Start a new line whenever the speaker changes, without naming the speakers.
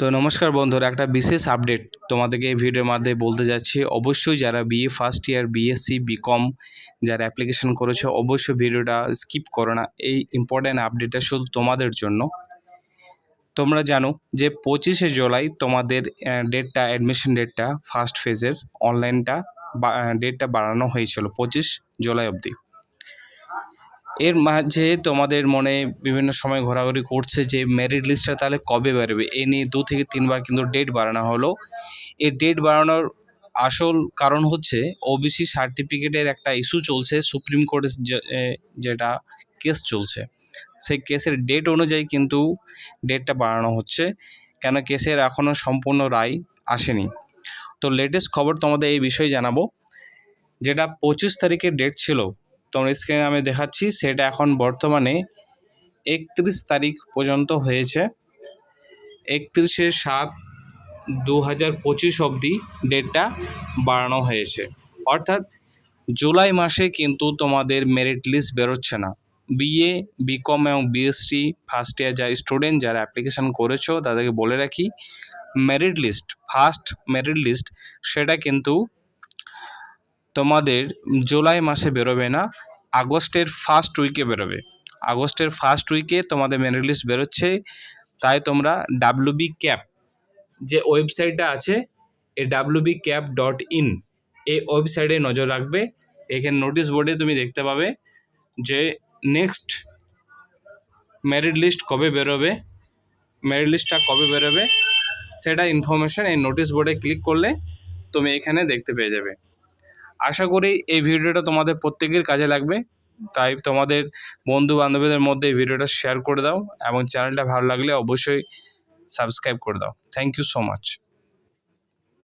তো নমস্কার বন্ধুরা, একটা বিশেষ আপডেট তোমাদেরকে এই ভিডিওর মাধ্যমে বলতে যাচ্ছি। অবশ্যই যারা BA first year BSc BCom যারা অ্যাপ্লিকেশন করেছ, অবশ্যই ভিডিওটা স্কিপ করো না। এই ইম্পর্ট্যান্ট আপডেটটা শুধু তোমাদের জন্য। তোমরা জানো যে পঁচিশে জুলাই তোমাদের ডেটটা অ্যাডমিশন ডেটটা ফার্স্ট ফেজের অনলাইনটা ডেটটা বাড়ানো হয়েছিল, পঁচিশ জুলাই অবধি। এর মাঝে তোমাদের মনে বিভিন্ন সময় ঘোরাঘুরি করছে যে মেরিট লিস্টটা তাহলে কবে বেরোবে? এ নিয়ে দু থেকে তিনবার কিন্তু ডেট বাড়ানো হলো। এই ডেট বাড়ানোর আসল কারণ হচ্ছে ওবিসি সার্টিফিকেটের একটা ইস্যু চলছে সুপ্রিম কোর্টের যেটা কেস চলছে। সেই কেসের ডেট অনুযায়ী কিন্তু ডেটটা বাড়ানো হচ্ছে, কেন কেসের এখনও সম্পূর্ণ রায় আসেনি। তো লেটেস্ট খবর তোমাদের এই বিষয়ে জানাব। যেটা পঁচিশ তারিখের ডেট ছিল তোমরা স্ক্রিনে আমি দেখাচ্ছি, সেটা এখন বর্তমানে একত্রিশ তারিখ পর্যন্ত হয়েছে। একত্রিশে সাত দু হাজার পঁচিশ অবধি ডেটটা বাড়ানো হয়েছে। অর্থাৎ জুলাই মাসে কিন্তু তোমাদের মেরিট লিস্ট বেরোচ্ছে না। বিএ বিকম এবং বিএসসি ফার্স্ট ইয়ার যা স্টুডেন্ট যারা অ্যাপ্লিকেশান করেছ, তাদেরকে বলে রাখি merit list first merit list সেটা কিন্তু তোমাদের জুলাই মাসে বেরোবে না, আগস্টের ফার্স্ট উইকে বেরোবে। আগস্টের ফার্স্ট উইকে তোমাদের মেরিট লিস্ট বেরোচ্ছে, তাই তোমরা ডাব্লুবি ক্যাপ যে ওয়েবসাইটটা আছে, এই ডাব্লুবি ক্যাপ ডট ইন এই ওয়েবসাইটে নজর রাখবে। এখানে নোটিশ বোর্ডে তুমি দেখতে পাবে যে নেক্সট মেরিট লিস্ট কবে বেরোবে মেরিট লিস্টটা কবে বেরোবে, সেটা ইনফরমেশান এই নোটিশ বোর্ডে ক্লিক করলে তুমি এখানে দেখতে পেয়ে যাবে। আশা করি এই ভিডিওটা তোমাদের প্রত্যেকের কাজে লাগবে। তাই তোমাদের বন্ধু বান্ধবীদের মধ্যে এই ভিডিওটা শেয়ার করে দাও এবং চ্যানেলটা ভালো লাগলে অবশ্যই সাবস্ক্রাইব করে দাও। Thank you so much